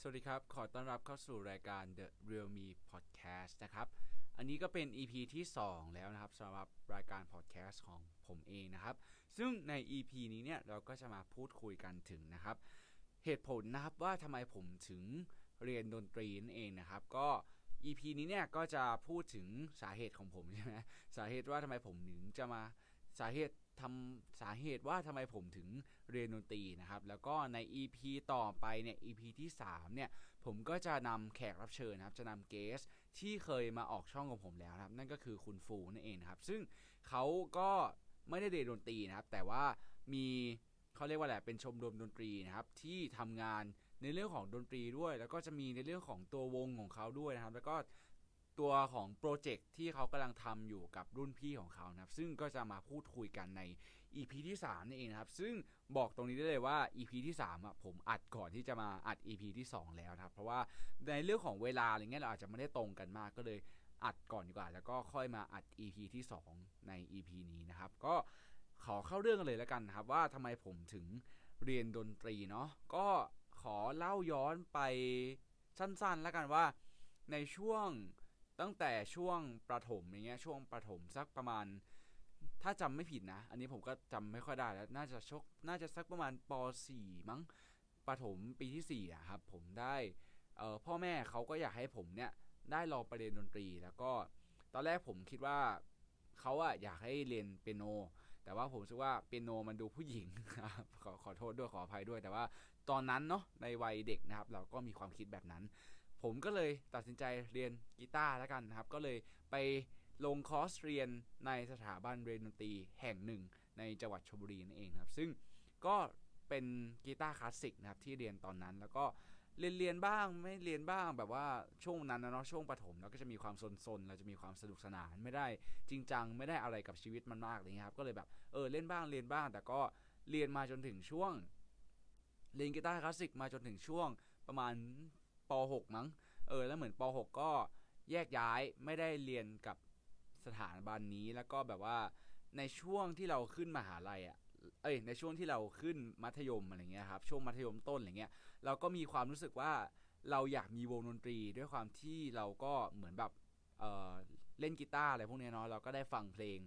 สวัสดีครับ ขอต้อนรับเข้าสู่รายการ The Real Me Podcast นะครับ อันนี้ก็เป็น EP ที่ 2 แล้วนะครับสำหรับรายการ podcast ของผมเองนะครับ ซึ่งใน EP นี้เนี่ยเราก็จะมาพูดคุยกันถึงนะครับ เหตุผลนะครับว่าทำไมผมถึงเรียนดนตรีนั่นเองนะครับ ก็ EP นี้เนี่ยก็จะพูดถึงสาเหตุของผมใช่ไหมสาเหตุว่าทำไมผมถึงจะมาสาเหตุ ทำสาเหตุว่าทำไมผมถึงเรียนดนตรีนะครับ แล้วก็ใน EP ต่อไปเนี่ย EP ที่ 3 เนี่ย ผมก็จะนำแขกรับเชิญนะครับ จะนำเกสที่เคยมาออกช่องของผมแล้วนะครับ นั่นก็คือคุณฟูนั่นเองครับ ซึ่งเขาก็ไม่ได้เรียนดนตรีนะครับ แต่ว่ามีเขาเรียกว่าแหละเป็นชมรมดนตรีนะครับที่ทำงานในเรื่องของดนตรีด้วย แล้วก็จะมีในเรื่องของตัววงของเขาด้วยนะครับ แล้วก็ ตัวของโปรเจกต์ที่เขากำลังทำอยู่กับรุ่นพี่ของเขานะครับ ซึ่งก็จะมาพูดคุยกันใน EP ที่3นี่เองนะครับ ซึ่งบอกตรงนี้ได้เลยว่า EP ที่3อะผมอัดก่อนที่จะมาอัด EP ที่ 2 แล้วนะครับ เพราะว่าในเรื่องของเวลาอะไรเงี้ยเราอาจจะไม่ได้ตรงกันมากก็เลยอัดก่อนดีกว่า แล้วก็ค่อยมาอัด EP ที่ 2 ใน EP นี้นะครับ ก็ขอเข้าเรื่องเลยแล้วกันนะครับ ว่าทำไมผมถึงเรียนดนตรีเนาะก็ขอเล่าย้อนไปสั้นๆ แล้วกันว่าในช่วง ตั้งแต่ช่วงประถมอย่างเงี้ยช่วงประถมสักประมาณ ถ้าจำไม่ผิดนะ อันนี้ผมก็จำไม่ค่อยได้แล้วน่าจะชกน่าจะสักประมาณป .4 มั้งประถมปีที่4อะครับผมได้เออพ่อแม่เขาก็อยากให้ผมเนี่ยได้ลองไปเรียนดนตรี แล้วก็ตอนแรกผมคิดว่าเขาอะอยากให้เรียนเปียโน แต่ว่าผมคิดว่าเปียโนมันดูผู้หญิงขอขอโทษด้วยขออภัยด้วย แต่ว่าตอนนั้นเนาะในวัยเด็กนะครับ เราก็มีความคิดแบบนั้น ผมก็เลยตัดสินใจเรียนกีตาร์แล้วกันนะครับ ก็เลยไปลงคอร์สเรียนในสถาบันเรียนดนตรีแห่งหนึ่ง ในจังหวัดชลบุรีนั่นเองครับ ซึ่งก็เป็นกีตาร์คลาสสิกนะครับที่เรียนตอนนั้นแล้วก็เรียนเรียนบ้างไม่เรียนบ้างแบบว่าช่วงนั้นนะเนาะช่วงประถมเราก็จะมีความซนๆเราจะมีความสนุกสนานไม่ได้จริงจังไม่ได้อะไรกับชีวิตมันมากเลยครับก็เลยแบบเออเล่นบ้างเรียนบ้าง แต่ก็เรียนมาจนถึงช่วงเรียนกีตาร์คลาสสิกมาจนถึงช่วงประมาณ ป .6 มั้งเออแล้วเหมือนป .6 ก็แยกย้ายไม่ได้เรียนกับสถานบันนี้แล้วก็แบบว่าในช่วงที่เราขึ้นมหาลัยอะเอ้ยในช่วงที่เราขึ้นมัธยมอะไรเงี้ยครับช่วงมัธยมต้นอะไรเงี้ยเราก็มีความรู้สึกว่าเราอยากมีวงดนตรีด้วยความที่เราก็เหมือนแบบเออเล่นกีตาร์อะไรพวกเนี้ยเนาะเราก็ได้ฟังเพลง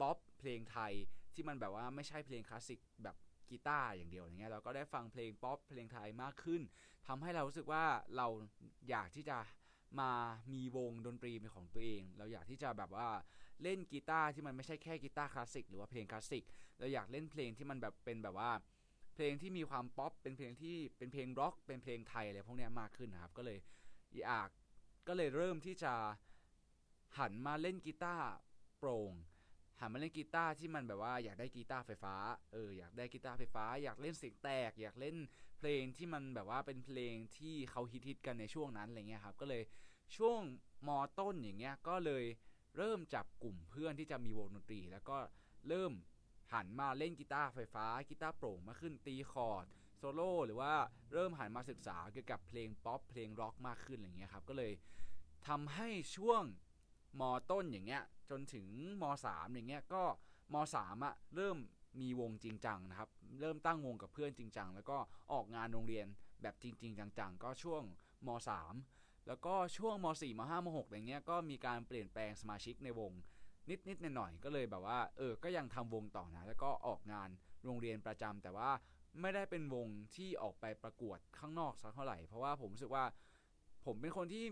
ป๊อปเพลงไทยที่มันแบบว่าไม่ใช่เพลงคลาสสิกแบบ กีตาร์อย่างเดียวอย่างเงี้ยเราก็ได้ฟังเพลงป๊อปเพลงไทยมากขึ้นทำให้เรารู้สึกว่าเราอยากที่จะมามีวงดนตรีเป็นของตัวเอง เราอยากที่จะแบบว่าเล่นกีตาร์ที่มันไม่ใช่แค่กีตาร์คลาสสิกหรือว่าเพลงคลาสสิกเราอยากเล่นเพลงที่มันแบบเป็นแบบว่า เพลงที่มีความป๊อปเป็นเพลงที่เป็นเพลงร็อก เป็นเพลงไทยอะไรพวกนี้มากขึ้นนะครับ ก็เลยอยากก็เลยเริ่มที่จะหันมาเล่นกีตาร์โปร่ง หันมาเล่นกีตาร์ที่มันแบบว่าอยากได้กีตาร์ไฟฟ้า เอออยากได้กีตาร์ไฟฟ้า อยากเล่นเสียงแตก อยากเล่นเพลงที่มันแบบว่าเป็นเพลงที่เขาฮิตๆกันในช่วงนั้นอะไรเงี้ยครับ ก็เลยช่วงมต้นอย่างเงี้ยก็เลยเริ่มจับกลุ่มเพื่อนที่จะมีวงดนตรี แล้วก็เริ่มหันมาเล่นกีตาร์ไฟฟ้ากีตาร์โปร่งมาขึ้นตีคอร์ดโซโล่หรือว่าเริ่มหันมาศึกษาเกี่ยวกับเพลงป๊อปเพลงร็อกมากขึ้นอะไรเงี้ยครับก็เลยทำให้ช่วง มต้นอย่างเงี้ยจนถึงมสามอย่างเงี้ยก็มสามอะเริ่มมีวงจริงจังนะครับ เริ่มตั้งวงกับเพื่อนจริงจังแล้วก็ออกงานโรงเรียนแบบจริง ๆ จังๆ ก็ช่วงมสามแล้วก็ช่วงมสี่มห้ามหกอย่างเงี้ยก็มีการเปลี่ยนแปลงสมาชิกในวงนิดนิดหน่อยๆก็เลยแบบว่าเออก็ยังทำวงต่อนะ แล้วก็ออกงานโรงเรียนประจำแต่ว่าไม่ได้เป็นวงที่ออกไปประกวดข้างนอกสักเท่าไหร่ เพราะว่าผมรู้สึกว่าผมเป็นคนที่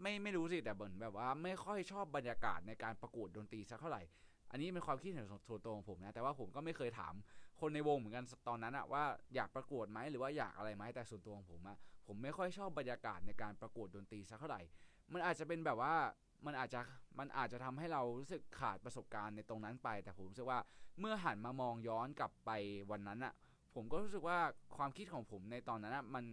ไม่ไม่รู้สิแต่เหมือนแบบว่าไม่ค่อยชอบบรรยากาศในการประกวดดนตรีสักเท่าไหร่ อันนี้เป็นความคิดเห็นส่วนตัวของผมนะ แต่ว่าผมก็ไม่เคยถามคนในวงเหมือนกันตอนนั้นอะว่าอยากประกวดไหมหรือว่าอยากอะไรไหมแต่ส่วนตัวของผมอะผมไม่ค่อยชอบบรรยากาศในการประกวดดนตรีสักเท่าไหร่ มันอาจจะเป็นแบบว่ามันอาจจะมันอาจจะทำให้เรารู้สึกขาดประสบการณ์ในตรงนั้นไป แต่ผมรู้สึกว่าเมื่อหันมามองย้อนกลับไปวันนั้นอะผมก็รู้สึกว่าความคิดของผมในตอนนั้นอะมัน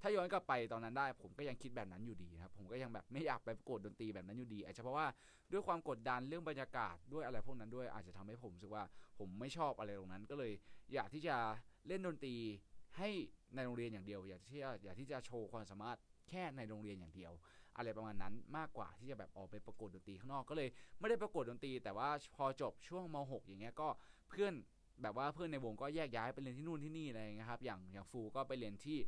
ถ้าย้อนกลับไปตอนนั้นได้ ผมก็ยังคิดแบบนั้นอยู่ดีครับ ผมก็ยังแบบไม่อยากไปประกดดนตรีแบบนั้นอยู่ดีอาจจะเพราะว่าด้วยความกดดันเรื่องบรรยากาศด้วยอะไรพวกนั้นด้วยอาจจะทำให้ผมรู้สึกว่าผมไม่ชอบอะไรตรงนั้น ก็เลยอยากที่จะเล่นดนตรีให้ในโรงเรียนอย่างเดียว อยากที่จะอยากที่จะโชว์ความสามารถแค่ในโรงเรียนอย่างเดียว อะไรประมาณนั้นมากกว่าที่จะแบบออกไปประกวดดนตรีข้างนอกก็เลยไม่ได้ประกวดดนตรี แต่ว่าพอจบช่วงม .6 อย่างเงี้ยก็เพื่อนแบบว่าเพื่อนในวงก็แยกย้ายไปเรียนที่นู่นที่นี่อะไรเงี้ยครับอย่างอย่างฟูก็ไปเรียนที่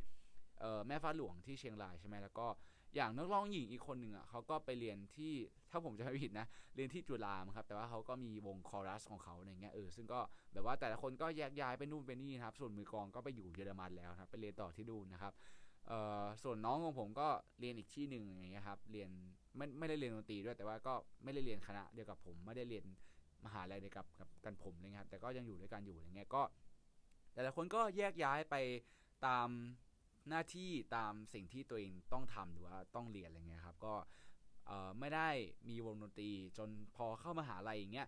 แม่ฟ้าหลวงที่เชียงรายใช่ไหมแล้วก็อย่างนักร้องหญิงอีกคนหนึ่งอะเขาก็ไปเรียนที่ถ้าผมจะไม่ผิดนะเรียนที่จุฬาครับแต่ว่าเขาก็มีวงคอรัสของเขาอย่างเงี้ยเออซึ่งก็แบบว่าแต่ละคนก็แยกย้ายไปนู่นไปนี่นครับส่วนมือกองก็ไปอยู่เยอรมันแล้วครับไปเรียนต่อที่นู่นนะครับเอ่อส่วนน้องของผมก็เรียนอีกที่หนึ่งอย่างเงี้ยครับเรียนไม่ไม่ได้เรียนดนตรีด้วยแต่ว่าก็ไม่ได้เรียนคณะเดียวกับผมไม่ได้เรียนมหาลัยเดียวกับกับกันผมเลยครับแต่ก็ยังอยู่ด้วยกันอยู่อย่างเงี้ยก็ แต่ละคนก็แยกย้ายไปตาม หน้าที่ตามสิ่งที่ตัวเองต้องทำหรือว่าต้องเรียนอะไรเงี้ยครับก็ไม่ได้มีวงดนตรีจนพอเข้ามาหาลัยอย่างเงี้ย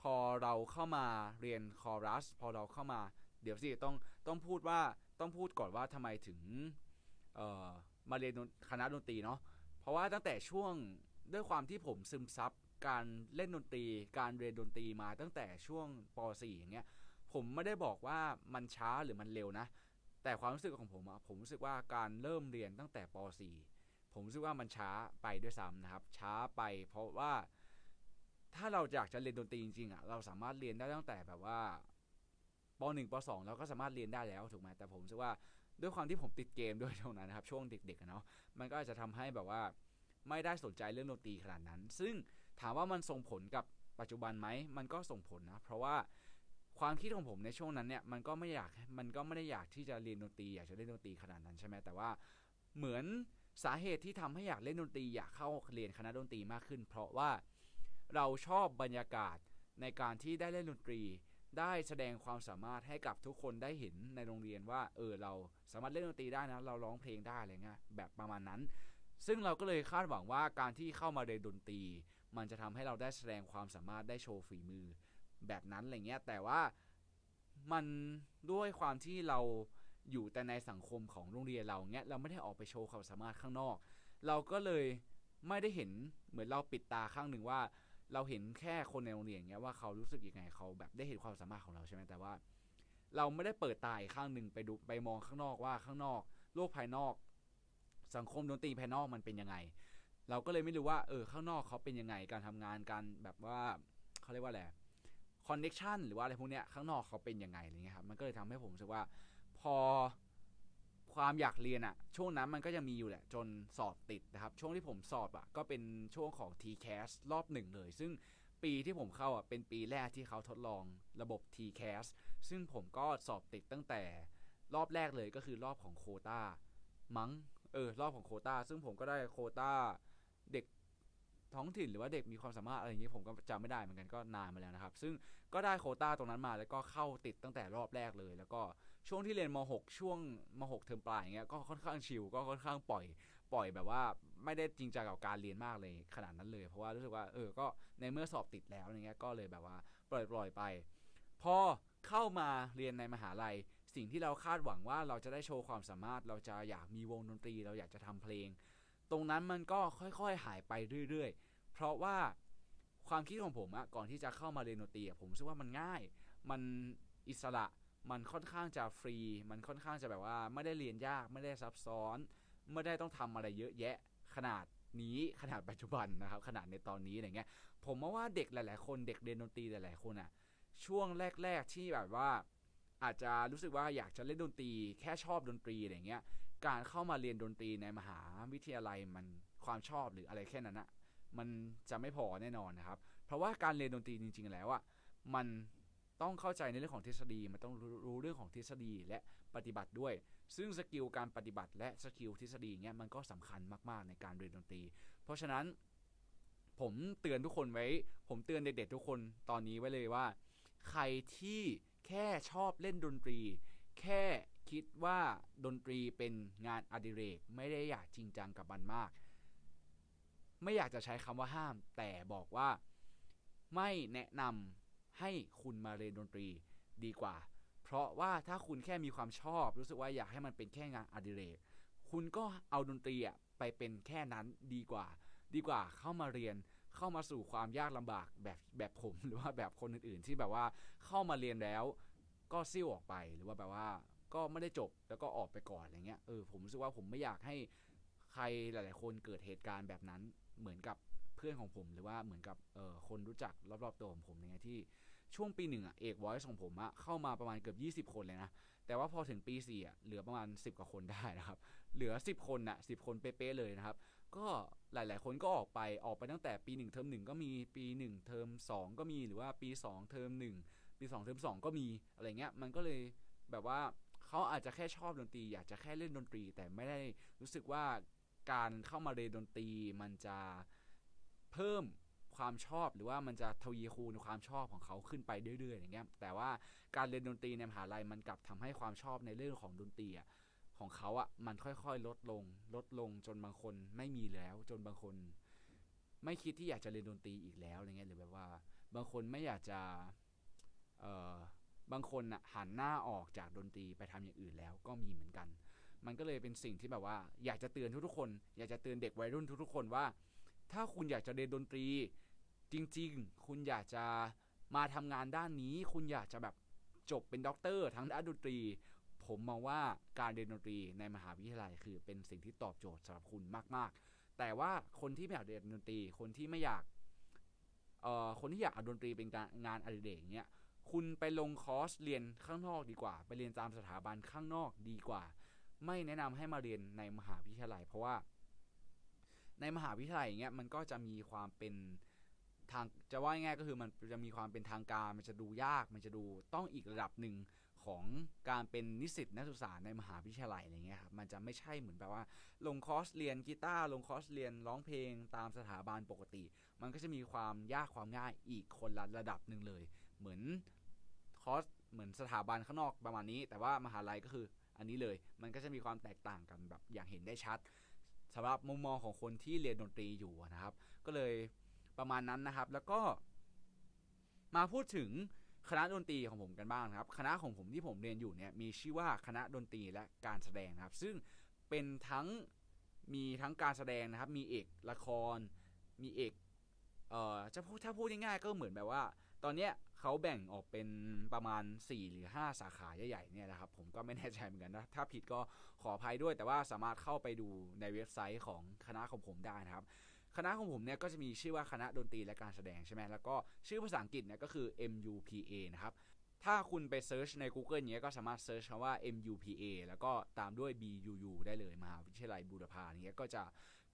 พอเราเข้ามาเรียนคอรัสพอเราเข้ามาเดี๋ยวสิต้องต้องพูดว่าต้องพูดก่อนว่าทำไมถึงมาเรียนคณะดนตรีเนาะเพราะว่าตั้งแต่ช่วงด้วยความที่ผมซึมซับการเล่นดนตรี การเรียนดนตรีมาตั้งแต่ช่วงป .4 อย่างเงี้ยผมไม่ได้บอกว่ามันช้าหรือมันเร็วนะ แต่ความรู้สึกของผมอะผมรู้สึกว่าการเริ่มเรียนตั้งแต่ป .4 ผมรู้สึกว่ามันช้าไปด้วยซ้ำนะครับ ช้าไปเพราะว่าถ้าเราอยากจะเรียนดนตรีจริงๆอะเราสามารถเรียนได้ตั้งแต่แบบว่าป .1 ป .2 เราก็สามารถเรียนได้แล้วถูกไหมแต่ผมรู้สึกว่าด้วยความที่ผมติดเกมด้วยตรงนั้นนะครับ ช่วงเด็กๆเนาะมันก็อาจจะทำให้แบบว่าไม่ได้สนใจเรื่องดนตรีขนาดนั้น ซึ่งถามว่ามันส่งผลกับปัจจุบันไหม มันก็ส่งผลนะ เพราะว่า ความคิดของผมในช่วงนั้นเนี่ยมันก็ไม่อยากมันก็ไม่ได้อยากที่จะเรียนดนตรีอยากจะเล่นดนตรีขนาดนั้นใช่ไหมแต่ว่าเหมือนสาเหตุที่ทำให้อยากเล่นดนตรีอยากเข้าเรียนคณะดนตรีมากขึ้น เพราะว่าเราชอบบรรยากาศในการที่ได้เล่นดนตรี ได้แสดงความสามารถให้กับทุกคนได้เห็นในโรงเรียนว่าเออเราสามารถเล่นดนตรีได้นะเราร้องเพลงได้อะไรเงี้ยแบบประมาณนั้น ซึ่งเราก็เลยคาดหวังว่าการที่เข้ามาเรียนดนตรี มันจะทำให้เราได้แสดงความสามารถได้โชว์ฝีมือ แบบนั้นอะไรเงี้ยแต่ว่ามันด้วยความที่เราอยู่แต่ในสังคมของโรงเรียนเราเงี้ยเราไม่ได้ออกไปโชว์ความสามารถข้างนอก เราก็เลยไม่ได้เห็นเหมือนเราปิดตาข้างหนึ่งว่า เราเห็นแค่คนในโรงเรียนเงี้ยว่าเขารู้สึกยังไงเขาแบบได้เห็นความสามารถของเราใช่ไหมแต่ว่า เราไม่ได้เปิดตาอีกข้างหนึ่งไปดูไปมองข้างนอกว่าข้างนอก โลกภายนอก สังคมดนตรีภายนอกมันเป็นยังไง เราก็เลยไม่รู้ว่าเออข้างนอกเขาเป็นยังไงการทำงานการแบบว่าเขาเรียกว่าอะไร คอนเน็ชันหรือว่าอะไรพวกเนี้ยข้างนอกเขาเป็นยังไงอะไรเงี้ยครับมันก็เลยทำให้ผมรู้สึกว่าพอความอยากเรียนอะช่วงนั้นมันก็ยังมีอยู่แหละ จนสอบติดนะครับ ช่วงที่ผมสอบอะก็เป็นช่วงของ TCAS รอบหนึ่งเลย ซึ่งปีที่ผมเข้าอะเป็นปีแรกที่เขาทดลองระบบ TCAS ซึ่งผมก็สอบติดตั้งแต่รอบแรกเลยก็คือรอบของโคตามั้งเออรอบของโคตาซึ่งผมก็ได้โคตา ท้องถิ่นหรือว่าเด็กมีความสามารถอะไรอย่างนี้ผมก็จำไม่ได้เหมือนกันก็นานมาแล้วนะครับ ซึ่งก็ได้โคต้าตรงนั้นมาแล้วก็เข้าติดตั้งแต่รอบแรกเลย แล้วก็ช่วงที่เรียนม .6 ช่วงม .6 เทอมปลายอย่างเงี้ยก็ค่อนข้างชิลก็ค่อนข้างปล่อยปล่อยแบบว่าไม่ได้จริงจังกับการเรียนมากเลยขนาดนั้นเลย เพราะว่ารู้สึกว่าเออก็ในเมื่อสอบติดแล้วอย่างเงี้ยก็เลยแบบว่าปล่อยปล่อยไป พอเข้ามาเรียนในมหาลัยสิ่งที่เราคาดหวังว่าเราจะได้โชว์ความสามารถเราจะอยากมีวงดนตรี เราอยากจะทำเพลง รงนั้นมันก็ค่อยๆหายไปเรื่อยๆ เพราะว่าความคิดของผมอะก่อนที่จะเข้ามาเรียนดนตรีผมรู้สึกว่ามันง่าย มันอิสระมันค่อนข้างจะฟรี มันค่อนข้างจะแบบว่าไม่ได้เรียนยากไม่ได้ซับซ้อน ไม่ได้ต้องทำอะไรเยอะแยะขนาดนี้ขนาดปัจจุบันนะครับขนาดในตอนนี้อะไรเงี้ย ผมว่าเด็กหลาย ๆ คนเด็กเรียนดนตรีหลายๆคนอะช่วงแรก ๆที่แบบว่า อาจจะรู้สึกว่าอยากจะเล่นดนตรี แค่ชอบดนตรีอะไรเงี้ย การเข้ามาเรียนดนตรีในมหาวิทยาลัยมันความชอบหรืออะไรแค่นั้นอะมันจะไม่พอแน่นอนนะครับ เพราะว่าการเรียนดนตรีจริง ๆ แล้วอะมันต้องเข้าใจในเรื่องของทฤษฎีมันต้องรู้เรื่องของทฤษฎีและปฏิบัติด้วย ซึ่งสกิลการปฏิบัติและสกิลทฤษฎีเงี้ยมันก็สำคัญมากๆในการเรียนดนตรี เพราะฉะนั้นผมเตือนทุกคนไว้ ผมเตือนเด็กๆทุกคนตอนนี้ไว้เลยว่า ใครที่แค่ชอบเล่นดนตรี แค่ คิดว่าดนตรีเป็นงานอดิเรก ไม่ได้อยากจริงจังกับมันมาก ไม่อยากจะใช้คำว่าห้าม แต่บอกว่าไม่แนะนำให้คุณมาเรียนดนตรีดีกว่า เพราะว่าถ้าคุณแค่มีความชอบ รู้สึกว่าอยากให้มันเป็นแค่งานอดิเรก คุณก็เอาดนตรีอะไปเป็นแค่นั้นดีกว่า ดีกว่าเข้ามาเรียนเข้ามาสู่ความยากลำบากแบบแบบผมหรือว่าแบบคนอื่นๆ ที่แบบว่าเข้ามาเรียนแล้วก็ซิ่วออกไปหรือว่าแบบว่า ก็ไม่ได้จบแล้วก็ออกไปก่อนอะไรเงี้ยเออผมรู้สึกว่าผมไม่อยากให้ใครหลาย ๆ คนเกิดเหตุการณ์แบบนั้นเหมือนกับเพื่อนของผมหรือว่าเหมือนกับเออคนรู้จักรอบๆตัวของผมเนี่ยที่ช่วงปีหนึ่งอะเอก voice ของผมอะเข้ามาประมาณเกือบ 20 คนเลยนะ แต่ว่าพอถึงปี4อะเหลือประมาณ 10 กว่าคนได้นะครับ เหลือ 10 คนอะ10 คนเป๊ะๆเลยนะครับ ก็หลายๆ คนก็ออกไปออกไปตั้งแต่ปี 1 เทอม1 ก็มีปี 1 เทอม2 ก็มีหรือว่าปี 2 เทอม1 ปี 2 เทอม2 ก็มีอะไรเงี้ยมันก็เลยแบบว่า เขาอาจจะแค่ชอบดนตรี อยากจะแค่เล่นดนตรี แต่ไม่ได้รู้สึกว่าการเข้ามาเรียนดนตรี มันจะเพิ่มความชอบหรือว่ามันจะทวีคูณความชอบของเขาขึ้นไปเรื่อยๆอย่างเงี้ยแต่ว่าการเรียนดนตรีในมหาลัยมันกลับทำให้ความชอบในเรื่องของดนตรีของเขาอะมันค่อยๆ ลดลง ลดลงจนบางคนไม่มีแล้ว จนบางคน ไม่คิดที่อยากจะเรียนดนตรีอีกแล้วอะไรเงี้ยหรือแบบว่า บางคนไม่อยากจะเอ่อ บางคนอะหันหน้าออกจากดนตรีไปทำอย่างอื่นแล้วก็มีเหมือนกัน มันก็เลยเป็นสิ่งที่แบบว่า อยากจะเตือนทุกๆคน อยากจะเตือนเด็กวัยรุ่นทุกๆคนว่า ถ้าคุณอยากจะเรียนดนตรี จริง ๆ คุณอยากจะมาทำงานด้านนี้ คุณอยากจะแบบจบเป็นด็อกเตอร์ทางด้านดนตรี ผมมองว่าการเรียนดนตรีในมหาวิทยาลัยคือเป็นสิ่งที่ตอบโจทย์สำหรับคุณมาก ๆ แต่ว่าคนที่ไม่อยากเรียนดนตรี คนที่ไม่อยากเอ่อคนที่อยากเอาดนตรีเป็นงานอดิเรกเนี้ย คุณไปลงคอร์สเรียนข้างนอกดีกว่า ไปเรียนตามสถาบันข้างนอกดีกว่า ไม่แนะนำให้มาเรียนในมหาวิทยาลัย เพราะว่า ในมหาวิทยาลัยอย่างเงี้ยมันก็จะมีความเป็นทางจะว่าง่ายก็คือมันจะมีความเป็นทางการ มันจะดูยาก มันจะดูต้องอีกระดับหนึ่งของการเป็นนิสิตนักศึกษาในมหาวิทยาลัยอะไรเงี้ยครับมันจะไม่ใช่เหมือนแบบว่า ลงคอร์สเรียนกีตาร์ลงคอร์สเรียนร้องเพลงตามสถาบันปกติ มันก็จะมีความยากความง่ายอีกคนละระดับหนึ่งเลย เหมือน คอร์สเหมือนสถาบันข้างนอกประมาณนี้ แต่ว่ามหาลัยก็คืออันนี้เลย มันก็จะมีความแตกต่างกันแบบอย่างเห็นได้ชัดสำหรับมุมมองของคนที่เรียนดนตรีอยู่นะครับ ก็เลยประมาณนั้นนะครับ แล้วก็มาพูดถึงคณะดนตรีของผมกันบ้างนะครับ คณะของผมที่ผมเรียนอยู่เนี่ยมีชื่อว่าคณะดนตรีและการแสดงนะครับ ซึ่งเป็นทั้งมีทั้งการแสดงนะครับ มีเอกละคร มีเอกเอ่อจะพูดถ้าพูดง่ายๆก็เหมือนแบบว่า ตอนเนี้ยเขาแบ่งออกเป็นประมาณ 4 หรือ 5 สาขาใหญ่ๆเนี่ยนะครับผมก็ไม่แน่ใจเหมือนกันนะถ้าผิดก็ขออภัยด้วยแต่ว่าสามารถเข้าไปดูในเว็บไซต์ของคณะของผมได้นะครับ คณะของผมเนี่ยก็จะมีชื่อว่าคณะดนตรีและการแสดงใช่ไหมแล้วก็ชื่อภาษาอังกฤษเนี่ยก็คือ MUPA นะครับถ้าคุณไปเซิร์ชใน Google เนี้ยก็สามารถเซิร์ชคำว่า MUPA แล้วก็ตามด้วย BUU ได้เลยมหาวิทยาลัยบูรพาเนี้ยก็จะ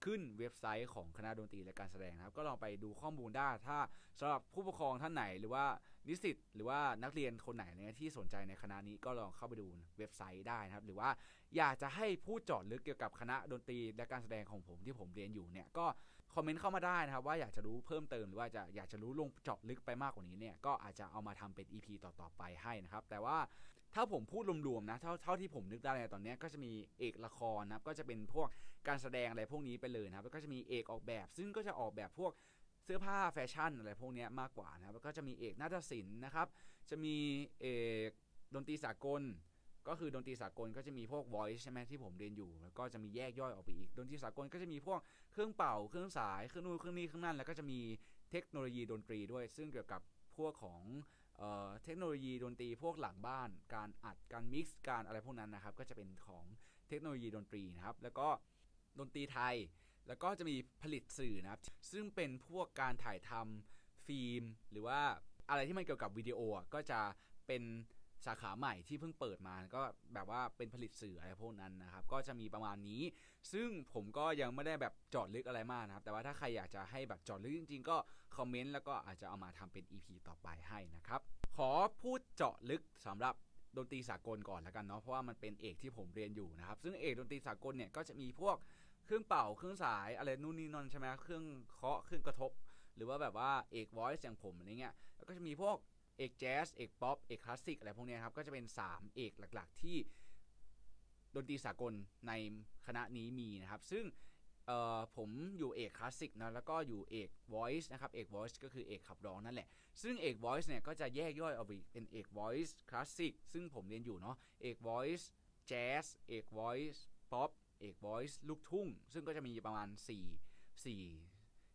ขึ้นเว็บไซต์ของคณะดนตรีและการแสดงนะครับ ก็ลองไปดูข้อมูลได้ถ้าสำหรับผู้ปกครองท่านไหน หรือว่านิสิตหรือว่านักเรียนคนไหนเนี่ยที่สนใจในคณะนี้ก็ลองเข้าไปดูเว็บไซต์ได้นะครับ หรือว่าอยากจะให้พูดจอดลึกเกี่ยวกับคณะดนตรีและการแสดงของผมที่ผมเรียนอยู่เนี่ยก็ คอมเมนต์เข้ามาได้นะครับ ว่าอยากจะรู้เพิ่มเติมหรือว่าจะอยากจะรู้ลงเจาะลึกไปมากกว่านี้เนี่ยก็อาจจะเอามาทำเป็น EP ต่อๆไปให้นะครับ แต่ว่าถ้าผมพูดรวมๆนะเท่าเท่าที่ผมนึกได้ในตอนนี้ก็จะมีเอกละครนะครับก็จะเป็นพวกการแสดงอะไรพวกนี้ไปเลยนะครับแล้วก็จะมีเอกออกแบบ ซึ่งก็จะออกแบบพวกเสื้อผ้าแฟชั่นอะไรพวกนี้มากกว่านะครับแล้วก็จะมีเอกนาฏศิลป์นะครับ จะมีเอกดนตรีสากล ก็คือดนตรีสากลก็จะมีพวก voice ใช่ไหมที่ผมเรียนอยู่ แล้วก็จะมีแยกย่อยออกไปอีก ดนตรีสากลก็จะมีพวกเครื่องเป่า เครื่องสาย เครื่องนู่นเครื่องนี้เครื่องนั่น แล้วก็จะมีเทคโนโลยีดนตรีด้วย ซึ่งเกี่ยวกับพวกของเออเทคโนโลยีดนตรีพวกหลังบ้าน การอัด การมิกซ์ การอะไรพวกนั้นนะครับ ก็จะเป็นของเทคโนโลยีดนตรีนะครับ แล้วก็ดนตรีไทย แล้วก็จะมีผลิตสื่อนะครับ ซึ่งเป็นพวกการถ่ายทำฟิล์ม หรือว่าอะไรที่มันเกี่ยวกับวิดีโออะก็จะเป็น สาขาใหม่ที่เพิ่งเปิดมาก็แบบว่าเป็นผลิตสื่ออะไรพวกนั้นนะครับ ก็จะมีประมาณนี้ ซึ่งผมก็ยังไม่ได้แบบจอดลึกอะไรมากนะครับ แต่ว่าถ้าใครอยากจะให้แบบจอดลึกจริง ๆ ก็คอมเมนต์แล้วก็อาจจะเอามาทำเป็น EP ต่อไปให้นะครับ ขอพูดเจาะลึกสำหรับดนตรีสากลก่อนแล้วกันเนาะเพราะว่ามันเป็นเอกที่ผมเรียนอยู่นะครับ ซึ่งเอกดนตรีสากลเนี่ยก็จะมีพวกเครื่องเป่าเครื่องสายอะไรนู่นนี่นั่นใช่ไหมเครื่องเคาะเครื่องกระทบ หรือว่าแบบว่าเอก voice อย่างผมอะไรเงี้ยแล้วก็จะมีพวก เอกแจ๊สเอกป๊อปเอกคลาสสิกอะไรพวกนี้ครับก็จะเป็น 3 เอกหลักๆ ที่ดนตรีสากลในคณะนี้มีนะครับ ซึ่งผมอยู่เอกคลาสสิกนะแล้วก็อยู่เอก voice นะครับเอก voice ก็คือเอกขับร้องนั่นแหละ ซึ่งเอก voice เนี่ยก็จะแยกย่อยออกไปเป็นเอก voice classic ซึ่งผมเรียนอยู่เนาะเอก voice jazz เอก voice pop เอก voice ลูกทุ่ง ซึ่งก็จะมีประมาณ 4 4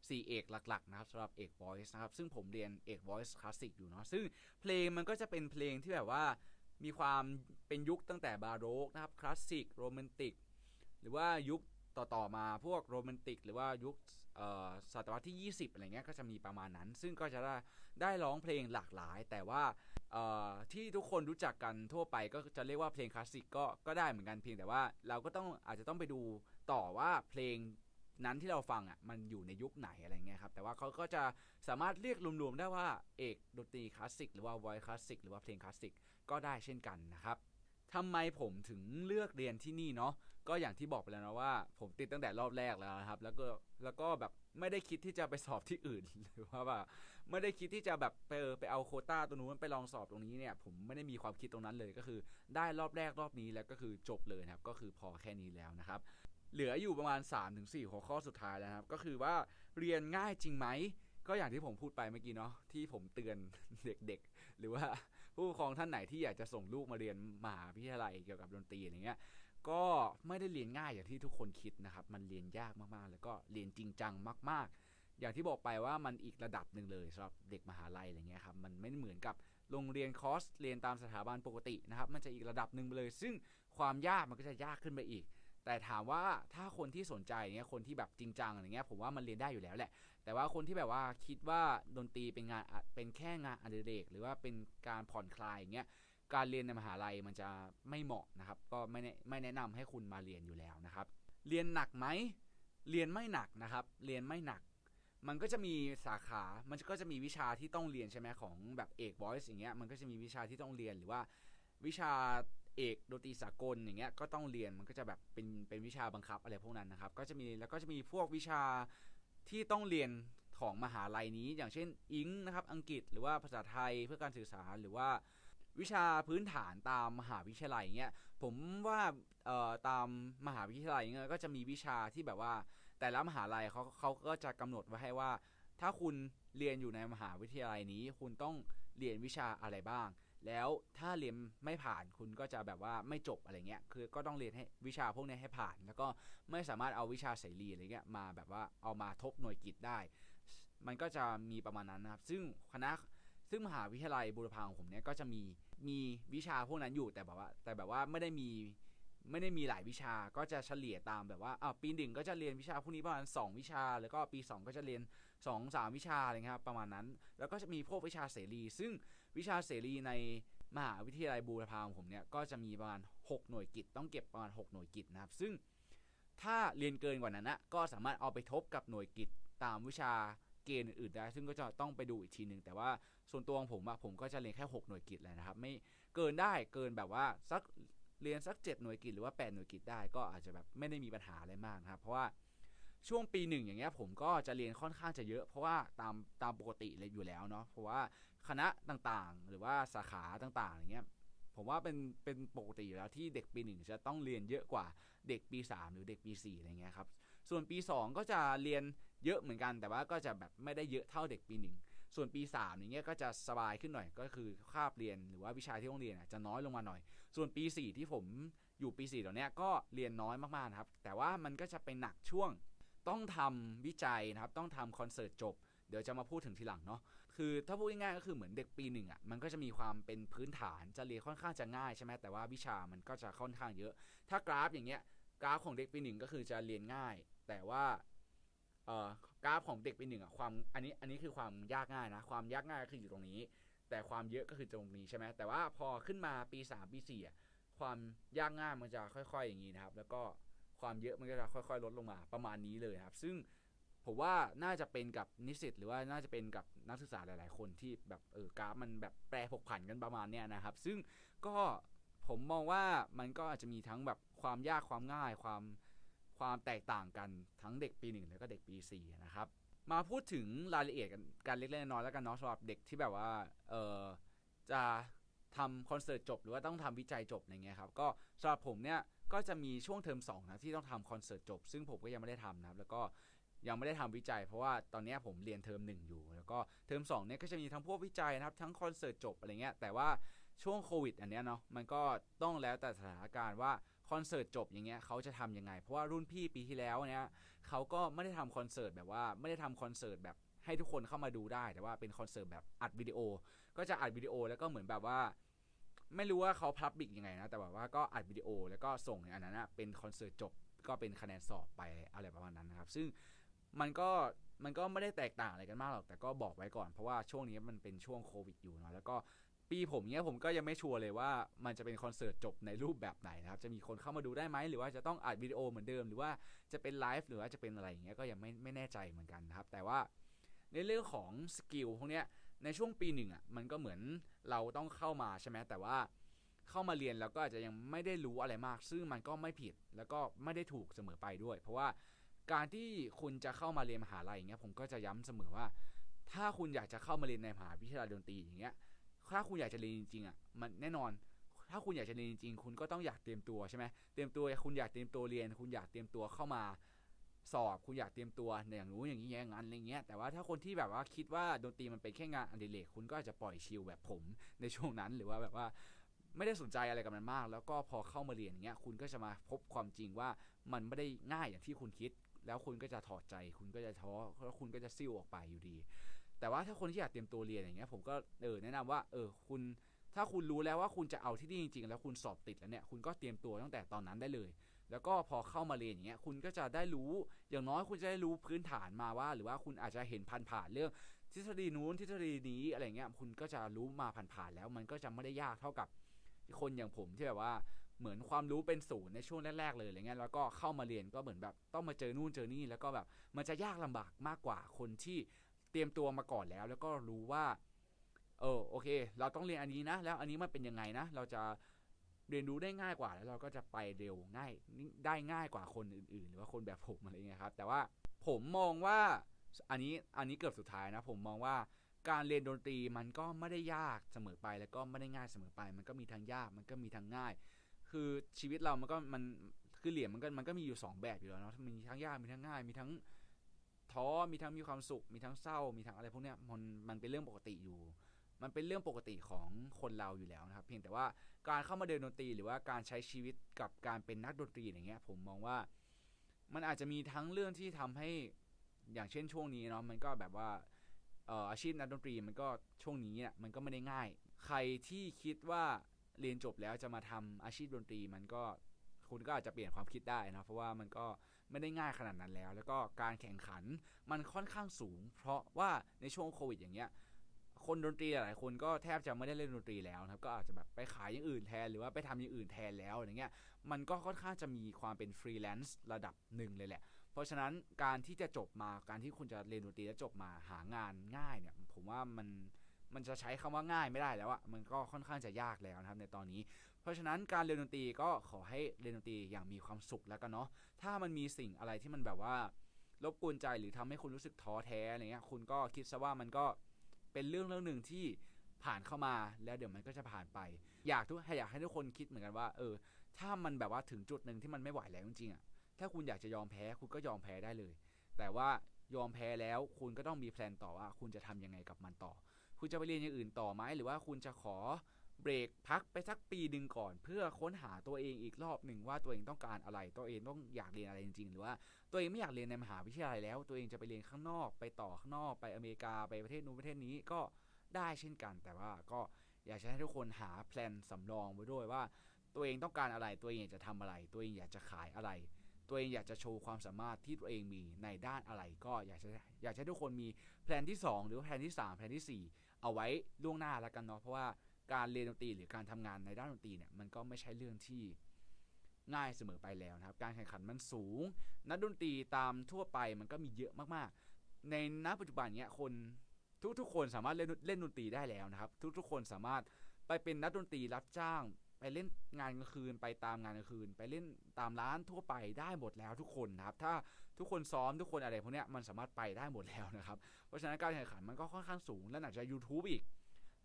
4 เอกหลักๆนะครับสำหรับเอก voice นะครับ ซึ่งผมเรียนเอก voice classic อยู่เนาะซึ่งเพลงมันก็จะเป็นเพลงที่แบบว่ามีความเป็นยุคตั้งแต่บาโรกนะครับคลาสสิกโรแมนติกหรือว่ายุคต่อๆมาพวกโรแมนติกหรือว่ายุคศตวรรษที่ 20 อะไรเงี้ยก็จะมีประมาณนั้น ซึ่งก็จะได้ได้ร้องเพลงหลากหลาย แต่ว่าที่ทุกคนรู้จักกันทั่วไปก็จะเรียกว่าเพลงคลาสสิกก็ก็ได้เหมือนกันเพียงแต่ว่าเราก็ต้องอาจจะต้องไปดูต่อว่าเพลง นั้นที่เราฟังอะมันอยู่ในยุคไหนอะไรเงี้ยครับแต่ว่าเขาก็จะสามารถเรียกรวมๆได้ว่าเอกดนตรีคลาสสิกหรือว่า voice คลาสสิกหรือว่าเพลงคลาสสิกก็ได้เช่นกันนะครับทำไมผมถึงเลือกเรียนที่นี่เนาะก็อย่างที่บอกไปแล้วนะว่า ผมติดตั้งแต่รอบแรกแล้วนะครับ แล้วก็แล้วก็แบบไม่ได้คิดที่จะไปสอบที่อื่นหรือว่าแบบไม่ได้คิดที่จะแบบไปไปเอาโคต้าตรงนู้นไปลองสอบตรงนี้เนี่ย ผมไม่ได้มีความคิดตรงนั้นเลยก็คือ ได้รอบแรกรอบนี้แล้วก็คือจบเลยนะครับ ก็คือพอแค่นี้แล้วนะครับ เหลืออยู่ประมาณ 3-4 หัวข้อสุดท้ายแล้วครับ ก็คือว่าเรียนง่ายจริงไหม ก็อย่างที่ผมพูดไปเมื่อกี้เนาะที่ผมเตือนเด็กๆ หรือว่าผู้ปกครองท่านไหนที่อยากจะส่งลูกมาเรียนมหาวิทยาลัยเกี่ยวกับดนตรีอะไรเงี้ยก็ไม่ได้เรียนง่ายอย่างที่ทุกคนคิดนะครับ มันเรียนยากมากๆ แล้วก็เรียนจริงจังมาก ๆ อย่างที่บอกไปว่ามันอีกระดับหนึ่งเลยสำหรับเด็กมหาลัยอะไรเงี้ยครับ มันไม่เหมือนกับโรงเรียนคอร์สเรียนตามสถาบันปกตินะครับ มันจะอีกระดับหนึ่งไปเลย ซึ่งความยากมันก็จะยากขึ้นไปอีก แต่ถามว่าถ้าคนที่สนใจเงี้ยคนที่แบบจริงจังอะไรเงี้ยผมว่ามันเรียนได้อยู่แล้วแหละ แต่ว่าคนที่แบบว่าคิดว่าดนตรีเป็นงานเป็นแค่งานอดิเรกหรือว่าเป็นการผ่อนคลายอย่างเงี้ยการเรียนในมหาลัยมันจะไม่เหมาะนะครับ ก็ไม่ไม่แนะนำให้คุณมาเรียนอยู่แล้วนะครับ เรียนหนักไหมเรียนไม่หนักนะครับ เรียนไม่หนัก มันก็จะมีสาขา มันก็จะมีวิชาที่ต้องเรียนใช่ไหมของแบบเอกบอยส์อย่างเงี้ย มันก็จะมีวิชาที่ต้องเรียนหรือว่าวิชา เอกดนตรีสากลอย่างเงี้ยก็ต้องเรียนมันก็จะแบบเป็นเป็นวิชาบังคับอะไรพวกนั้นนะครับ ก็จะมีแล้วก็จะมีพวกวิชาที่ต้องเรียนของมหาลัยนี้ อย่างเช่นอิงนะครับอังกฤษหรือว่าภาษาไทยเพื่อการสื่อสารหรือว่าวิชาพื้นฐานตามมหาวิทยาลัยเงี้ยผมว่าเอ่อตามมหาวิทยาลัยเงี้ยก็จะมีวิชาที่แบบว่า แต่ละมหาลัยเขาเขาก็จะกำหนดไว้ให้ว่า ถ้าคุณเรียนอยู่ในมหาวิทยาลัยนี้ คุณต้องเรียนวิชาอะไรบ้าง แล้วถ้าเรียนไม่ผ่านคุณก็จะแบบว่าไม่จบอะไรเงี้ยคือก็ต้องเรียนให้วิชาพวกนี้ให้ผ่าน แล้วก็ไม่สามารถเอาวิชาเสรีอะไรเงี้ยมาแบบว่าเอามาทบหน่วยกิจได้ มันก็จะมีประมาณนั้นนะครับ ซึ่งคณะซึ่งมหาวิทยาลัยบูรพาของผมเนี่ยก็จะมีมีวิชาพวกนั้นอยู่แต่แบบว่า แต่แบบว่าไม่ได้มีไม่ได้มีหลายวิชาก็จะเฉลี่ยตามแบบว่าอ่าปีหนึ่งก็จะเรียนวิชาพวกนี้ประมาณ 2 วิชา แล้วก็ปี 2 ก็จะเรียน 2 3 วิชาอะไรเงี้ยครับประมาณนั้น แล้วก็จะมีพวกวิชาเสรี ซึ่ง วิชาเสรีในมหาวิทยาลัยบูรพาของผมเนี่ยก็จะมีประมาณ 6 หน่วยกิจ ต้องเก็บประมาณ 6 หน่วยกิจนะครับ ซึ่งถ้าเรียนเกินกว่านั้นนะก็สามารถเอาไปทบกับหน่วยกิจตามวิชาเกณฑ์อื่นได้ ซึ่งก็จะต้องไปดูอีกทีหนึ่งแต่ว่าส่วนตัวของผมอะผมก็จะเรียนแค่ 6 หน่วยกิจเลยนะครับ ไม่เกินได้เกินแบบว่าสักเรียนสัก 7 หน่วยกิจหรือว่า 8 หน่วยกิจได้ ก็อาจจะแบบไม่ได้มีปัญหาอะไรมากนะครับ เพราะว่า ช่วงปีหนึ่งอย่างเงี้ยผมก็จะเรียนค่อนข้างจะเยอะ เพราะว่าตามตามปกติเลยอยู่แล้วเนาะเพราะว่าคณะต่างๆ หรือว่าสาขาต่างๆอย่างเงี้ยผมว่าเป็นเป็นปกติอยู่แล้วที่เด็กปีหนึ่งจะต้องเรียนเยอะกว่าเด็กปี 3 หรือเด็กปี4อะไรเงี้ยครับส่วนปี 2 ก็จะเรียนเยอะเหมือนกัน แต่ว่าก็จะแบบไม่ได้เยอะเท่าเด็กปีหนึ่งส่วนปี3อย่างเงี้ยก็จะสบายขึ้นหน่อยก็คือคาบเรียนหรือว่าวิชาที่ต้องเรียนจะน้อยลงมาหน่อย ส่วนปี 4 ที่ผมอยู่ปี4ตอนเนี้ยก็เรียนน้อยมากๆนะครับแต่ว่ามันก็จะเป็นหนักช่วง ต้องทำวิจัยนะครับ ต้องทำคอนเสิร์ตจบ เดี๋ยวจะมาพูดถึงทีหลังเนาะ คือถ้าพูดง่ายๆก็คือเหมือนเด็กปีหนึ่งอะ มันก็จะมีความเป็นพื้นฐานจะเรียนค่อนข้างจะง่ายใช่ไหมแต่ว่าวิชามันก็จะค่อนข้างเยอะ ถ้ากราฟอย่างเงี้ย กราฟของเด็กปีหนึ่งก็คือจะเรียนง่าย แต่ว่าเอ่อกราฟของเด็กปีหนึ่งอะความอันนี้อันนี้คือความยากง่ายนะ ความยากง่ายก็คืออยู่ตรงนี้ แต่ความเยอะก็คือตรงนี้ใช่ไหมแต่ว่าพอขึ้นมาปี3ปี4อะความยากง่ายมันจะค่อย ๆ อย่างนี้นะครับ แล้วก็ ความเยอะมันก็จะค่อยๆ ลดลงมาประมาณนี้เลยครับ ซึ่งผมว่าน่าจะเป็นกับนิสิตหรือว่าน่าจะเป็นกับนักศึกษาหลาย ๆ คนที่แบบเออกราฟมันแบบแปรผกผันกันประมาณเนี้ยนะครับ ซึ่งก็ผมมองว่ามันก็อาจจะมีทั้งแบบความยากความง่ายความความแตกต่างกันทั้งเด็กปีหนึ่งแล้วก็เด็กปีสี่นะครับมาพูดถึงรายละเอียดกันการเล็กๆน้อยๆแล้วกันเนาะสำหรับเด็กที่แบบว่าเออจะทำคอนเสิร์ตจบ หรือว่าต้องทำวิจัยจบอะไรเงี้ยครับก็สำหรับผมเนี่ย ก็จะมีช่วงเทอม2นะที่ต้องทำคอนเสิร์ตจบ ซึ่งผมก็ยังไม่ได้ทำนะครับ แล้วก็ยังไม่ได้ทำวิจัย เพราะว่าตอนนี้ผมเรียนเทอมหนึ่งอยู่ แล้วก็เทอม2เนี่ยก็จะมีทั้งพวกวิจัยนะครับ ทั้งคอนเสิร์ตจบอะไรเงี้ยแต่ว่าช่วงโควิดอันเนี้ยเนาะมันก็ต้องแล้วแต่สถานการณ์ว่าคอนเสิร์ตจบอย่างเงี้ยเขาจะทำยังไง เพราะว่ารุ่นพี่ปีที่แล้วเนี่ยเขาก็ไม่ได้ทำคอนเสิร์ตแบบว่าไม่ได้ทำคอนเสิร์ตแบบให้ทุกคนเข้ามาดูได้ แต่ว่าเป็นคอนเสิร์ตแบบอัดวิดีโอ ก็จะอัดวิดีโอแล้วก็เหมือนแบบว่า ไม่รู้ว่าเขาพับบิกยังไงนะ แต่แบบว่าก็อัดวิดีโอแล้วก็ส่งในอันนั้นนะเป็นคอนเสิร์ตจบก็เป็นคะแนนสอบไปอะไรประมาณนั้นนะครับ ซึ่งมันก็มันก็ไม่ได้แตกต่างอะไรกันมากหรอก แต่ก็บอกไว้ก่อนเพราะว่าช่วงนี้มันเป็นช่วงโควิดอยู่เนาะแล้วก็ปีผมเนี้ยผมก็ยังไม่ชัวร์เลยว่ามันจะเป็นคอนเสิร์ตจบในรูปแบบไหนนะครับ จะมีคนเข้ามาดูได้ไหมหรือว่าจะต้องอัดวิดีโอเหมือนเดิม หรือว่าจะเป็นไลฟ์หรือว่าจะเป็นอะไรอย่างเงี้ยก็ยังไม่ไม่แน่ใจเหมือนกันนะครับ แต่ว่าในเรื่องของสกิลพวกเนี้ย ในช่วงปีหนึ่งอะมันก็เหมือนเราต้องเข้ามาใช่ไหมแต่ว่าเข้ามาเรียนแล้วก็อาจจะยังไม่ได้รู้อะไรมาก ซึ่งมันก็ไม่ผิดแล้วก็ไม่ได้ถูกเสมอไปด้วย เพราะว่าการที่คุณจะเข้ามาเรียนมหาลัยอย่างเงี้ยผมก็จะย้ำเสมอว่า ถ้าคุณอยากจะเข้ามาเรียนในมหาวิทยาลัยดนตรีอย่างเงี้ยถ้าคุณอยากจะเรียนจริงๆอะมันแน่นอน ถ้าคุณอยากจะเรียนจริงๆคุณก็ต้องอยากเตรียมตัวใช่ไหมเตรียมตัวคุณอยากเตรียมตัวเรียน คุณอยากเตรียมตัวเข้ามา สอบคุณอยากเตรียมตัวอย่างนู้อย่างนี้อย่างนั้นอะไรเงี้ยแต่ว่าถ้าคนที่แบบว่าคิดว่าดนตรีมันเป็นแค่งานอดิเรกคุณก็อาจจะปล่อยชิลแบบผมในช่วงนั้นหรือว่าแบบว่าไม่ได้สนใจอะไรกับมันมาก แล้วก็พอเข้ามาเรียนอย่างเงี้ยคุณก็จะมาพบความจริงว่ามันไม่ได้ง่ายอย่างที่คุณคิด แล้วคุณก็จะถอดใจ คุณก็จะท้อแล้วคุณก็จะซิ่วออกไปอยู่ดี แต่ว่าถ้าคนที่อยากเตรียมตัวเรียนอย่างเงี้ยผมก็เออแนะนำว่าเออคุณถ้าคุณรู้แล้วว่าคุณจะเอาที่นี่จริงๆ แล้วคุณสอบติดแล้วเนี่ยคุณก็เตรียมตัวตั้งแต่ตอนนั้นได้เลย แล้วก็พอเข้ามาเรียนอย่างเงี้ยคุณก็จะได้รู้อย่างน้อยคุณจะได้รู้พื้นฐานมาว่า หรือว่าคุณอาจจะเห็นผ่านๆเรื่อง ทฤษฎีนู้นทฤษฎีนี้อะไรเงี้ยคุณก็จะรู้มาผ่านๆแล้ว มันก็จะไม่ได้ยากเท่ากับคนอย่างผมที่แบบว่าเหมือนความรู้เป็นศูนย์ในช่วงแรกๆเลยอะไรเงี้ยแล้วก็เข้ามาเรียนก็เหมือนแบบต้องมาเจอนู่นเจอนี่แล้วก็แบบมันจะยากลำบากมากกว่าคนที่เตรียมตัวมาก่อนแล้ว แล้วก็รู้ว่าเออโอเค เราต้องเรียนอันนี้นะ แล้วอันนี้มันเป็นยังไงนะ เราจะ เรียนรู้ได้ง่ายกว่าแล้วเราก็จะไปเร็วง่ายได้ง่ายกว่าคนอื่นๆ หรือว่าคนแบบผมอะไรเงี้ยครับ แต่ว่าผมมองว่าอันนี้อันนี้เกือบสุดท้ายนะ ผมมองว่าการเรียนดนตรีมันก็ไม่ได้ยากเสมอไป แล้วก็ไม่ได้ง่ายเสมอไป มันก็มีทั้งยากมันก็มีทั้งง่าย คือชีวิตเรามันก็มันคือเหรียญมันก็มันก็มีอยู่ 2 แบบอยู่แล้วเนาะมีทั้งยากมีทั้งง่าย มีทั้งท้อมีทั้งมีความสุข มีทั้งเศร้า มีทั้งอะไรพวกเนี้ยมันมันเป็นเรื่องปกติอยู่ มันเป็นเรื่องปกติของคนเราอยู่แล้วนะครับ เพียงแต่ว่าการเข้ามาเดินดนตรีหรือว่าการใช้ชีวิตกับการเป็นนักดนตรีอย่างเงี้ย ผมมองว่ามันอาจจะมีทั้งเรื่องที่ทำให้อย่างเช่นช่วงนี้เนาะมันก็แบบว่าอาชีพนักดนตรีมันก็ช่วงนี้เนี่ยมันก็ไม่ได้ง่าย ใครที่คิดว่าเรียนจบแล้วจะมาทำอาชีพดนตรีมันก็คุณก็อาจจะเปลี่ยนความคิดได้นะเพราะว่ามันก็ไม่ได้ง่ายขนาดนั้นแล้ว แล้วก็การแข่งขันมันค่อนข้างสูง เพราะว่าในช่วงโควิดอย่างเงี้ย คนดนตรีหลายคนก็แทบจะไม่ได้เล่นดนตรีแล้วครับก็อาจจะแบบไปขายอย่างอื่นแทนหรือว่าไปทำอย่างอื่นแทนแล้วอย่างเงี้ยมันก็ค่อนข้างจะมีความเป็นฟรีแลนซ์ระดับหนึ่งเลยแหละ เพราะฉะนั้นการที่จะจบมาการที่คุณจะเรียนดนตรีแล้วจบมาหางานง่ายเนี่ยผมว่ามันมันจะใช้คำว่าง่ายไม่ได้แล้วอะมันก็ค่อนข้างจะยากแล้วนะครับในตอนนี้ เพราะฉะนั้นการเรียนดนตรีก็ขอให้เรียนดนตรีอย่างมีความสุขแล้วกันเนาะ ถ้ามันมีสิ่งอะไรที่มันแบบว่า รบกวนใจหรือทำให้คุณรู้สึกท้อแท้อะไรเงี้ย คุณก็คิดซะว่ามันก็ เป็นเรื่องเรื่องหนึ่งที่ผ่านเข้ามาแล้วเดี๋ยวมันก็จะผ่านไป อยากทุกอยากให้ทุกคนคิดเหมือนกันว่า เออ ถ้ามันแบบว่าถึงจุดหนึ่งที่มันไม่ไหวแล้วจริงๆอะถ้าคุณอยากจะยอมแพ้คุณก็ยอมแพ้ได้เลย แต่ว่ายอมแพ้แล้วคุณก็ต้องมีแพลนต่อว่า คุณจะทำยังไงกับมันต่อ คุณจะไปเรียนอย่างอื่นต่อไหมหรือว่าคุณจะขอ เบรกพักไปสักปีหนึ่งก่อน เพื่อค้นหาตัวเองอีกรอบหนึ่งว่าตัวเองต้องการอะไร ตัวเองต้องอยากเรียนอะไรจริง ๆ หรือว่าตัวเองไม่อยากเรียนในมหาวิทยาลัยแล้ว ตัวเองจะไปเรียนข้างนอกไปต่อข้างนอกไปอเมริกาไปประเทศนู้นประเทศนี้ก็ได้เช่นกัน แต่ว่าก็อยากให้ทุกคนหาแพลนสำรองไว้ด้วยว่า ตัวเองต้องการอะไรตัวเองอยากจะทำอะไร ตัวเองอยากจะขายอะไร ตัวเองอยากจะโชว์ความสามารถที่ตัวเองมีในด้านอะไร ก็อยากจะอยากให้ทุกคนมีแพลนที่ 2 หรือแพลนที่ 3 แพลนที่ 4 เอาไว้ล่วงหน้าแล้วกันเนาะเพราะว่า การเรียนดนตรีหรือการทำงานในด้านดนตรีเนี่ยมันก็ไม่ใช่เรื่องที่ง่ายเสมอไปแล้วนะครับ การแข่งขันมันสูง นักดนตรีตามทั่วไปมันก็มีเยอะมากๆ ในณปัจจุบันเนี้ยคนทุกๆคนสามารถเล่นเล่นดนตรีได้แล้วนะครับ ทุกๆคนสามารถไปเป็นนักดนตรีรับจ้าง ไปเล่นงานกลางคืนไปตามงานกลางคืน ไปเล่นตามร้านทั่วไปได้หมดแล้วทุกคนนะครับ ถ้าทุกคนซ้อมทุกคนอะไรพวกนี้มันสามารถไปได้หมดแล้วนะครับ เพราะฉะนั้นการแข่งขันมันก็ค่อนข้างสูงและหนักจะ YouTube อีก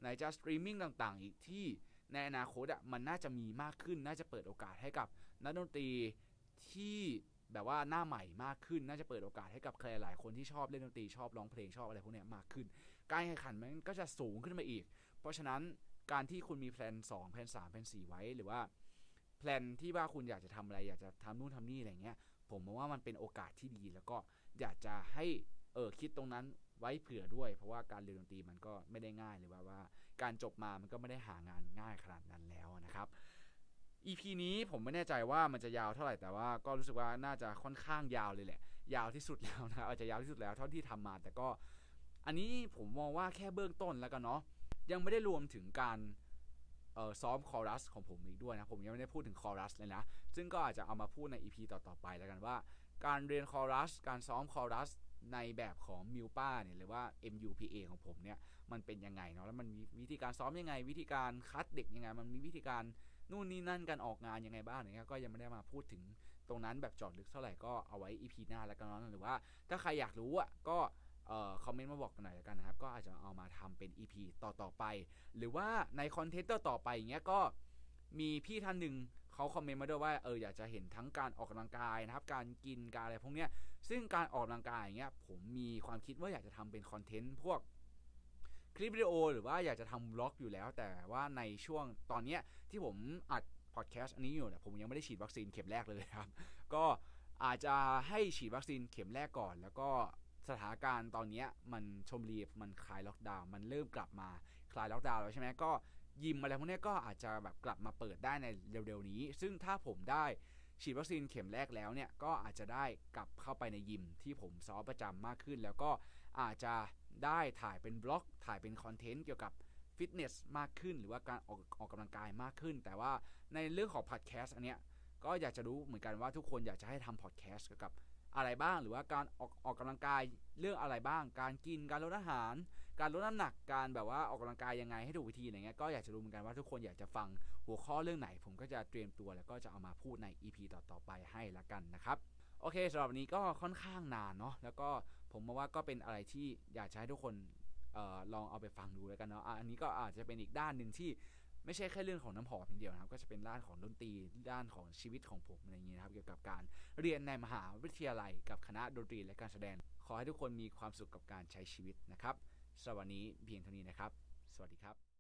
ไหนจะสตรีมมิ่งต่างๆ อีกที่ในอนาคตอะมันน่าจะมีมากขึ้น น่าจะเปิดโอกาสให้กับนักดนตรีที่แบบว่าหน้าใหม่มากขึ้น น่าจะเปิดโอกาสให้กับใครหลายคนที่ชอบเล่นดนตรีชอบร้องเพลงชอบอะไรพวกนี้มากขึ้น การแข่งขันมันก็จะสูงขึ้นมาอีก เพราะฉะนั้นการที่คุณมีแพลน2แพลน3แพลน4ไว้หรือว่าแพลนที่ว่าคุณอยากจะทำอะไร อยากจะทำนู่นทำนี่อะไรเงี้ย ผมมองว่ามันเป็นโอกาสที่ดี แล้วก็อยากจะให้เออคิดตรงนั้น ไว้เผื่อด้วย เพราะว่าการเรียนดนตรีมันก็ไม่ได้ง่ายหรือว่าว่า การจบมามันก็ไม่ได้หางานง่ายขนาดนั้นแล้วนะครับ EP นี้ผมไม่แน่ใจว่ามันจะยาวเท่าไหร่แต่ว่าก็รู้สึกว่าน่าจะค่อนข้างยาวเลยแหละ ยาวที่สุดแล้วนะอาจจะยาวที่สุดแล้วเท่าที่ทำมา แต่ก็อันนี้ผมมองว่าแค่เบื้องต้นแล้วกันเนาะยังไม่ได้รวมถึงการเออซ้อมคอรัสของผมอีกด้วยนะ ผมยังไม่ได้พูดถึงคอรัสเลยนะ ซึ่งก็อาจจะเอามาพูดใน EP ต่อๆไปแล้วกันว่า การเรียนคอรัส การซ้อมคอรัส ในแบบของมิวป้าเนี่ยหรือว่า MUPA ของผมเนี่ยมันเป็นยังไงเนาะแล้วมันมีวิธีการซ้อมยังไง วิธีการคัดเด็กยังไง มันมีวิธีการนู่นนี่นั่นการออกงานยังไงบ้างเนี่ยก็ยังไม่ได้มาพูดถึงตรงนั้นแบบจอดลึกเท่าไหร่ก็เอาไว้ EP หน้าแล้วกันเนาะหรือว่าถ้าใครอยากรู้อะก็คอมเมนต์มาบอกกันหน่อยแล้วกันนะครับ ก็อาจจะเอามาทำเป็น EP ต่อๆไป หรือว่าในคอนเทนต์ต่อๆไปอย่างเงี้ยก็มีพี่ท่านหนึ่ง เขาคอมเมนต์มาด้วยว่าเอออยากจะเห็นทั้งการออกกำลังกายนะครับ การกินการอะไรพวกเนี้ยซึ่งการออกกำลังกายอย่างเงี้ยผมมีความคิดว่าอยากจะทำเป็นคอนเทนต์พวกคลิปวิดีโอหรือว่าอยากจะทำบล็อกอยู่แล้ว แต่ว่าในช่วงตอนเนี้ยที่ผมอัดพอดแคสต์อันนี้อยู่เนี่ยผมยังไม่ได้ฉีดวัคซีนเข็มแรกเลยครับ ก็อาจจะให้ฉีดวัคซีนเข็มแรกก่อน แล้วก็สถานการณ์ตอนเนี้ยมันชมรีมันคลายล็อกดาวน์มันเริ่มกลับมาคลายล็อกดาวน์แล้วใช่ไหมก็ ยิมอะไรพวกนี้ก็อาจจะแบบกลับมาเปิดได้ในเร็วๆนี้ ซึ่งถ้าผมได้ฉีดวัคซีนเข็มแรกแล้วเนี่ยก็อาจจะได้กลับเข้าไปในยิมที่ผมซ้อมประจำมากขึ้น แล้วก็อาจจะได้ถ่ายเป็นบล็อก ถ่ายเป็นคอนเทนต์เกี่ยวกับฟิตเนสมากขึ้น หรือว่าการออกออกกำลังกายมากขึ้น แต่ว่าในเรื่องของพอดแคสต์อันเนี้ยก็อยากจะรู้เหมือนกันว่าทุกคนอยากจะให้ทำพอดแคสต์เกี่ยวกับอะไรบ้าง หรือว่าการออกออกกำลังกายเรื่องอะไรบ้าง การกินการลดอาหาร การลดน้ำหนักการแบบว่าออกกำลังกายยังไงให้ถูกวิธีอะไรเงี้ยก็อยากจะรู้เหมือนกันว่าทุกคนอยากจะฟังหัวข้อเรื่องไหน ผมก็จะเตรียมตัวแล้วก็จะเอามาพูดใน EP ต่อๆไปให้ละกันนะครับโอเคสำหรับวันนี้ก็ค่อนข้างนานเนาะแล้วก็ผมมองว่าก็เป็นอะไรที่อยากจะให้ทุกคนออลองเอาไปฟังดูแล้วกันเนาะอันนี้ก็อาจจะเป็นอีกด้านหนึ่งที่ไม่ใช่แค่เรื่องของน้ำหอมอย่างเดียวนะครับ ก็จะเป็นด้านของดนตรีด้านของชีวิตของผมอะไรอย่างนี้นะครับ เกี่ยวกับการเรียนในมหาวิทยาลัยกับคณะดนตรีและการแสดง ขอให้ทุกคนมีความสุขกับการใช้ชีวิตนะครับ สำหรับวันนี้เพียงเท่านี้นะครับ สวัสดีครับ